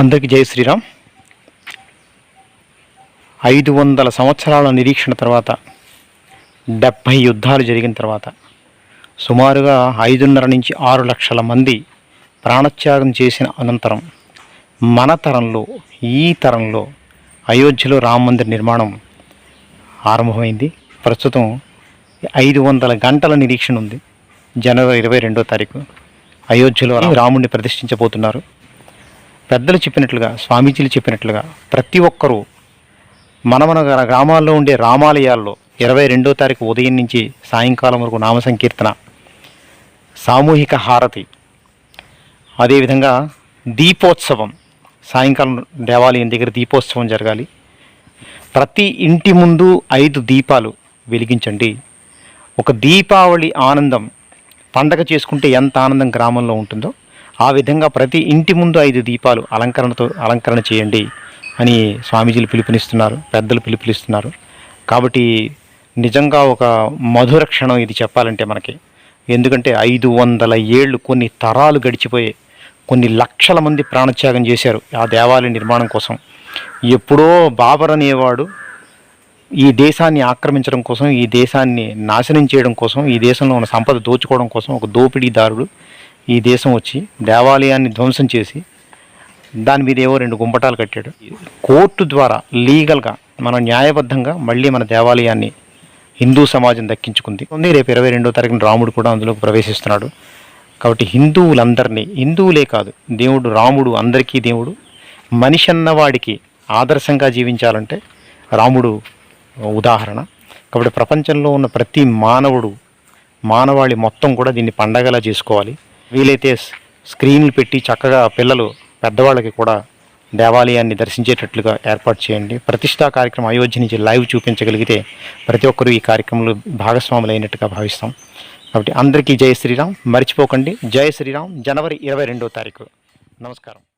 అందరికీ జై శ్రీరామ్. ఐదు వందల సంవత్సరాల నిరీక్షణ తర్వాత డెబ్భై యుద్ధాలు జరిగిన తర్వాత సుమారుగా ఐదున్నర నుంచి ఆరు లక్షల మంది ప్రాణత్యాగం చేసిన అనంతరం మన తరంలో ఈ తరంలో అయోధ్యలో రామ మందిర్ నిర్మాణం ఆరంభమైంది. ప్రస్తుతం ఐదు వందల గంటల నిరీక్షణ ఉంది. జనవరి ఇరవై రెండో తారీఖు అయోధ్యలో రాముడిని ప్రతిష్ఠించబోతున్నారు. పెద్దలు చెప్పినట్లుగా స్వామీజీలు చెప్పినట్లుగా ప్రతి ఒక్కరూ మన మన గ్రామాల్లో ఉండే రామాలయాల్లో ఇరవై రెండో తారీఖు ఉదయం నుంచి సాయంకాలం వరకు నామ సంకీర్తన సామూహిక హారతి అదేవిధంగా దీపోత్సవం సాయంకాలం దేవాలయం దగ్గర దీపోత్సవం జరగాలి. ప్రతి ఇంటి ముందు ఐదు దీపాలు వెలిగించండి. ఒక దీపావళి ఆనందం పండగ చేసుకుంటే ఎంత ఆనందం గ్రామంలో ఉంటుందో ఆ విధంగా ప్రతి ఇంటి ముందు ఐదు దీపాలు అలంకరణతో అలంకరణ చేయండి అని స్వామీజీలు పిలుపునిస్తున్నారు పెద్దలు పిలుపునిస్తున్నారు. కాబట్టి నిజంగా ఒక మధుర క్షణం ఇది చెప్పాలంటే మనకి. ఎందుకంటే ఐదు వందల ఏళ్ళు కొన్ని తరాలు గడిచిపోయి కొన్ని లక్షల మంది ప్రాణత్యాగం చేశారు ఆ దేవాలయ నిర్మాణం కోసం. ఎప్పుడో బాబర్ అనేవాడు ఈ దేశాన్ని ఆక్రమించడం కోసం ఈ దేశాన్ని నాశనం చేయడం కోసం ఈ దేశంలో ఉన్న సంపద దోచుకోవడం కోసం ఒక దోపిడీదారుడు ఈ దేశం వచ్చి దేవాలయాన్ని ధ్వంసం చేసి దాని మీద ఏవో రెండు గుంపటాలు కట్టాడు. కోర్టు ద్వారా లీగల్గా మన న్యాయబద్ధంగా మళ్ళీ మన దేవాలయాన్ని హిందూ సమాజం దక్కించుకుంది. ఉంది రేపు ఇరవై రెండో తారీఖున రాముడు కూడా అందులోకి ప్రవేశిస్తున్నాడు. కాబట్టి హిందువులందరినీ హిందువులే కాదు దేవుడు రాముడు అందరికీ దేవుడు మనిషి అన్నవాడికి ఆదర్శంగా జీవించాలంటే రాముడు ఉదాహరణ. కాబట్టి ప్రపంచంలో ఉన్న ప్రతి మానవుడు మానవాళి మొత్తం కూడా దీన్ని పండగలా చేసుకోవాలి. వీలైతే స్క్రీన్లు పెట్టి చక్కగా పిల్లలు పెద్దవాళ్ళకి కూడా దేవాలయాన్ని దర్శించేటట్లుగా ఏర్పాటు చేయండి. ప్రతిష్టా కార్యక్రమం అయోధ్య నుంచి లైవ్ చూపించగలిగితే ప్రతి ఒక్కరూ ఈ కార్యక్రమంలో భాగస్వాములు అయినట్టుగా భావిస్తాం. కాబట్టి అందరికీ జయ శ్రీరామ్. మర్చిపోకండి. జయ శ్రీరామ్ జనవరి ఇరవై రెండో తారీఖు. నమస్కారం.